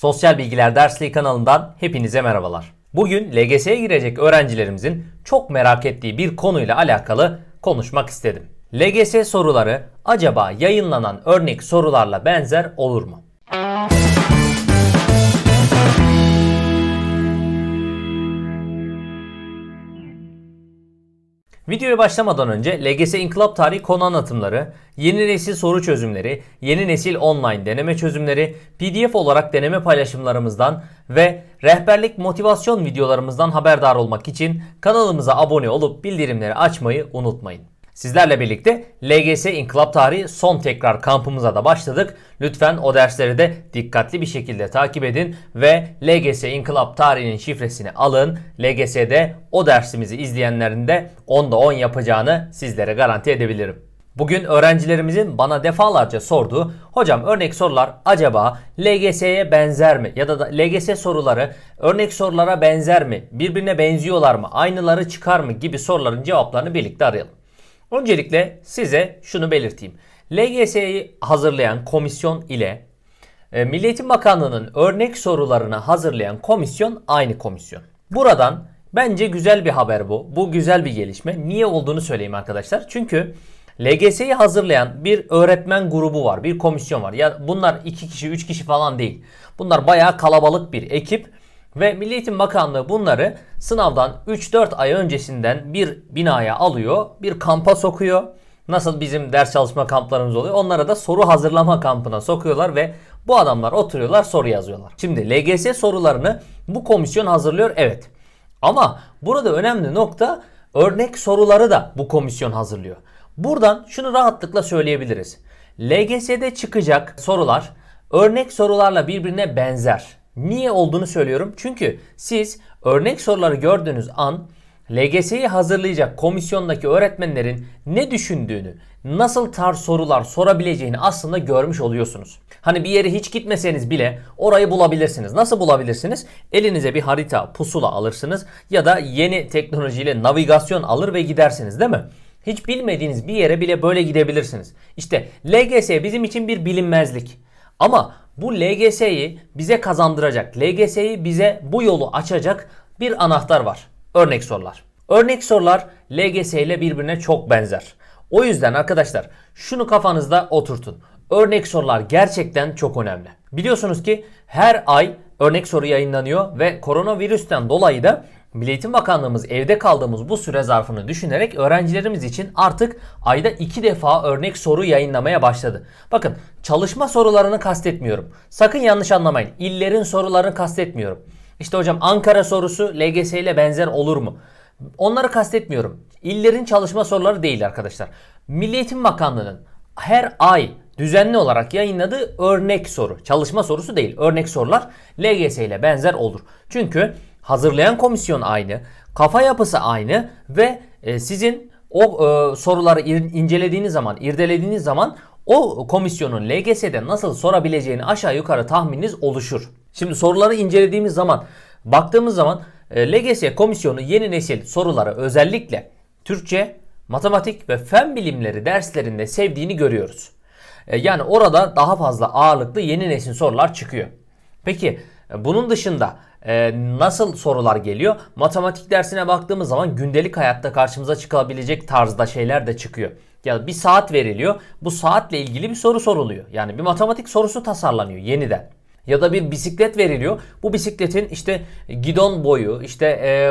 Sosyal Bilgiler Dersliği kanalından hepinize merhabalar. Bugün LGS'ye girecek öğrencilerimizin çok merak ettiği bir konuyla alakalı konuşmak istedim. LGS soruları acaba yayınlanan örnek sorularla benzer olur mu? Videoya başlamadan önce LGS İnkılap Tarihi konu anlatımları, yeni nesil soru çözümleri, yeni nesil online deneme çözümleri, PDF olarak deneme paylaşımlarımızdan ve rehberlik motivasyon videolarımızdan haberdar olmak için kanalımıza abone olup bildirimleri açmayı unutmayın. Sizlerle birlikte LGS İnkılap Tarihi son tekrar kampımıza da başladık. Lütfen o dersleri de dikkatli bir şekilde takip edin ve LGS İnkılap Tarihi'nin şifresini alın. LGS'de o dersimizi izleyenlerin de 10'da 10 yapacağını sizlere garanti edebilirim. Bugün öğrencilerimizin bana defalarca sorduğu hocam örnek sorular acaba LGS'ye benzer mi? Ya da LGS soruları örnek sorulara benzer mi? Birbirine benziyorlar mı? Aynıları çıkar mı? Gibi soruların cevaplarını birlikte arayalım. Öncelikle size şunu belirteyim. LGS'yi hazırlayan komisyon ile e, Milli Eğitim Bakanlığı'nın örnek sorularını hazırlayan komisyon aynı komisyon. Buradan bence güzel bir haber bu. Bu güzel bir gelişme. Niye olduğunu söyleyeyim arkadaşlar. Çünkü LGS'yi hazırlayan bir öğretmen grubu var, bir komisyon var. Ya bunlar 2 kişi, 3 kişi falan değil. Bunlar bayağı kalabalık bir ekip ve Milli Eğitim Bakanlığı bunları sınavdan 3-4 ay öncesinden bir binaya alıyor, bir kampa sokuyor. Nasıl bizim ders çalışma kamplarımız oluyor. Onlara da soru hazırlama kampına sokuyorlar ve bu adamlar oturuyorlar soru yazıyorlar. Şimdi LGS sorularını bu komisyon hazırlıyor evet. Ama burada önemli nokta örnek soruları da bu komisyon hazırlıyor. Buradan şunu rahatlıkla söyleyebiliriz. LGS'de çıkacak sorular örnek sorularla birbirine benzer. Niye olduğunu söylüyorum. Çünkü siz örnek soruları gördüğünüz an LGS'yi hazırlayacak komisyondaki öğretmenlerin ne düşündüğünü, nasıl tarz sorular sorabileceğini aslında görmüş oluyorsunuz. Hani bir yere hiç gitmeseniz bile orayı bulabilirsiniz. Nasıl bulabilirsiniz? Elinize bir harita, pusula alırsınız ya da yeni teknolojiyle navigasyon alır ve gidersiniz değil mi? Hiç bilmediğiniz bir yere bile böyle gidebilirsiniz. İşte LGS bizim için bir bilinmezlik. Ama bu LGS'yi bize kazandıracak, LGS'yi bize bu yolu açacak bir anahtar var. Örnek sorular. Örnek sorular LGS ile birbirine çok benzer. O yüzden arkadaşlar şunu kafanızda oturtun. Örnek sorular gerçekten çok önemli. Biliyorsunuz ki her ay örnek soru yayınlanıyor ve koronavirüsten dolayı da Milli Eğitim Bakanlığımız evde kaldığımız bu süre zarfını düşünerek öğrencilerimiz için artık ayda iki defa örnek soru yayınlamaya başladı. Bakın çalışma sorularını kastetmiyorum. Sakın yanlış anlamayın. İllerin sorularını kastetmiyorum. İşte hocam Ankara sorusu LGS ile benzer olur mu? Onları kastetmiyorum. İllerin çalışma soruları değil arkadaşlar. Milli Eğitim Bakanlığı'nın her ay düzenli olarak yayınladığı örnek soru. Çalışma sorusu değil. Örnek sorular LGS ile benzer olur. Çünkü hazırlayan komisyon aynı, kafa yapısı aynı ve e, sizin o e, soruları ir, incelediğiniz zaman, irdelediğiniz zaman o komisyonun LGS'de nasıl sorabileceğini aşağı yukarı tahmininiz oluşur. Şimdi soruları incelediğimiz zaman, baktığımız zaman e, LGS komisyonu yeni nesil soruları özellikle Türkçe, matematik ve fen bilimleri derslerinde sevdiğini görüyoruz. E, yani orada daha fazla ağırlıklı yeni nesil sorular çıkıyor. Peki e, bunun dışında e, nasıl sorular geliyor? Matematik dersine baktığımız zaman gündelik hayatta karşımıza çıkabilecek tarzda şeyler de çıkıyor. Ya bir saat veriliyor. Bu saatle ilgili bir soru soruluyor. Yani bir matematik sorusu tasarlanıyor yeniden. Ya da bir bisiklet veriliyor. Bu bisikletin işte gidon boyu, işte e,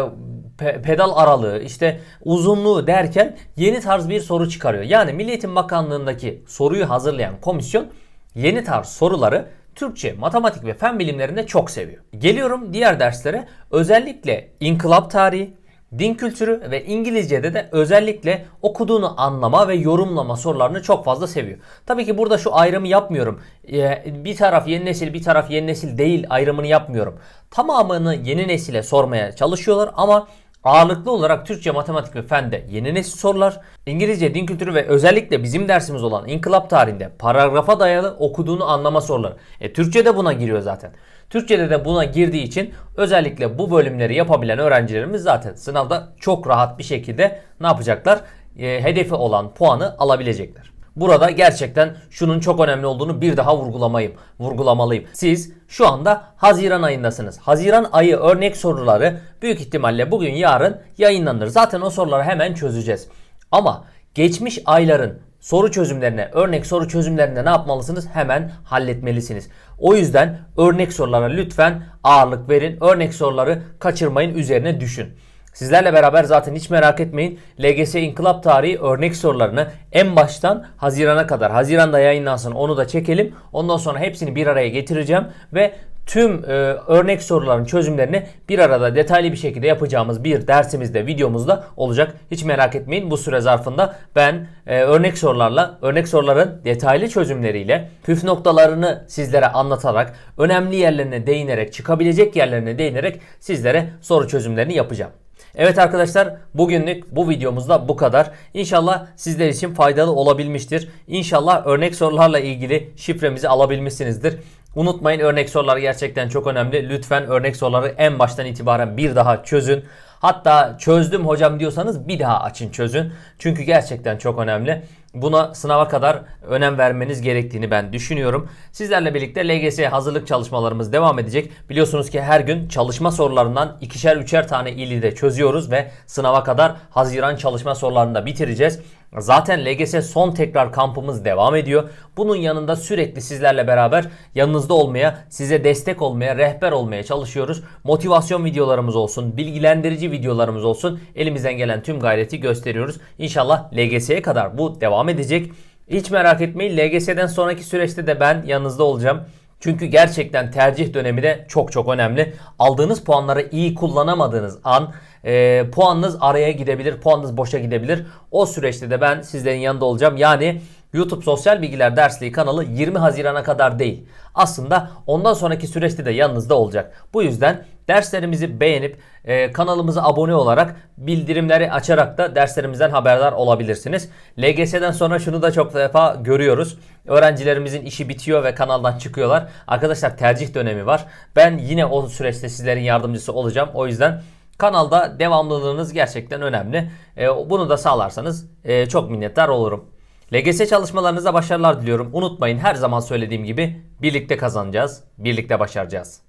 pe- pedal aralığı, işte uzunluğu derken yeni tarz bir soru çıkarıyor. Yani Milli Eğitim Bakanlığı'ndaki soruyu hazırlayan komisyon yeni tarz soruları Türkçe, matematik ve fen bilimlerinde çok seviyor. Geliyorum diğer derslere. Özellikle inkılap tarihi, din kültürü ve İngilizce'de de özellikle okuduğunu anlama ve yorumlama sorularını çok fazla seviyor. Tabii ki burada şu ayrımı yapmıyorum. Ee, bir taraf yeni nesil, bir taraf yeni nesil değil ayrımını yapmıyorum. Tamamını yeni nesile sormaya çalışıyorlar ama Ağırlıklı olarak Türkçe, matematik ve fende yeni nesil sorular, İngilizce, din kültürü ve özellikle bizim dersimiz olan inkılap tarihinde paragrafa dayalı okuduğunu anlama soruları. E, Türkçe de buna giriyor zaten. Türkçe'de de buna girdiği için özellikle bu bölümleri yapabilen öğrencilerimiz zaten sınavda çok rahat bir şekilde ne yapacaklar? E, hedefi olan puanı alabilecekler. Burada gerçekten şunun çok önemli olduğunu bir daha vurgulamayayım, vurgulamalıyım. Siz şu anda Haziran ayındasınız. Haziran ayı örnek soruları büyük ihtimalle bugün yarın yayınlanır. Zaten o soruları hemen çözeceğiz. Ama geçmiş ayların soru çözümlerine, örnek soru çözümlerine ne yapmalısınız? Hemen halletmelisiniz. O yüzden örnek sorulara lütfen ağırlık verin. Örnek soruları kaçırmayın, üzerine düşün. Sizlerle beraber zaten hiç merak etmeyin. LGS İnkılap Tarihi örnek sorularını en baştan Haziran'a kadar, Haziran'da yayınlansın onu da çekelim. Ondan sonra hepsini bir araya getireceğim ve tüm e, örnek soruların çözümlerini bir arada detaylı bir şekilde yapacağımız bir dersimizde, videomuzda olacak. Hiç merak etmeyin bu süre zarfında ben e, örnek sorularla, örnek soruların detaylı çözümleriyle, püf noktalarını sizlere anlatarak, önemli yerlerine değinerek, çıkabilecek yerlerine değinerek sizlere soru çözümlerini yapacağım. Evet arkadaşlar bugünlük bu videomuzda bu kadar. İnşallah sizler için faydalı olabilmiştir. İnşallah örnek sorularla ilgili şifremizi alabilmişsinizdir. Unutmayın örnek sorular gerçekten çok önemli. Lütfen örnek soruları en baştan itibaren bir daha çözün. Hatta çözdüm hocam diyorsanız bir daha açın çözün. Çünkü gerçekten çok önemli. Buna sınava kadar önem vermeniz gerektiğini ben düşünüyorum. Sizlerle birlikte LGS hazırlık çalışmalarımız devam edecek. Biliyorsunuz ki her gün çalışma sorularından ikişer üçer tane ili de çözüyoruz ve sınava kadar Haziran çalışma sorularını da bitireceğiz. Zaten LGS son tekrar kampımız devam ediyor. Bunun yanında sürekli sizlerle beraber yanınızda olmaya, size destek olmaya, rehber olmaya çalışıyoruz. Motivasyon videolarımız olsun, bilgilendirici videolarımız olsun. Elimizden gelen tüm gayreti gösteriyoruz. İnşallah LGS'ye kadar bu devam edecek. Hiç merak etmeyin LGS'den sonraki süreçte de ben yanınızda olacağım. Çünkü gerçekten tercih dönemi de çok çok önemli. Aldığınız puanları iyi kullanamadığınız an e, puanınız araya gidebilir, puanınız boşa gidebilir. O süreçte de ben sizlerin yanında olacağım. Yani YouTube Sosyal Bilgiler Dersliği kanalı 20 Haziran'a kadar değil. Aslında ondan sonraki süreçte de yanınızda olacak. Bu yüzden derslerimizi beğenip e, kanalımıza abone olarak bildirimleri açarak da derslerimizden haberdar olabilirsiniz. LGS'den sonra şunu da çok defa görüyoruz. Öğrencilerimizin işi bitiyor ve kanaldan çıkıyorlar. Arkadaşlar tercih dönemi var. Ben yine o süreçte sizlerin yardımcısı olacağım. O yüzden kanalda devamlılığınız gerçekten önemli. E, bunu da sağlarsanız e, çok minnettar olurum. LGS çalışmalarınıza başarılar diliyorum. Unutmayın her zaman söylediğim gibi birlikte kazanacağız, birlikte başaracağız.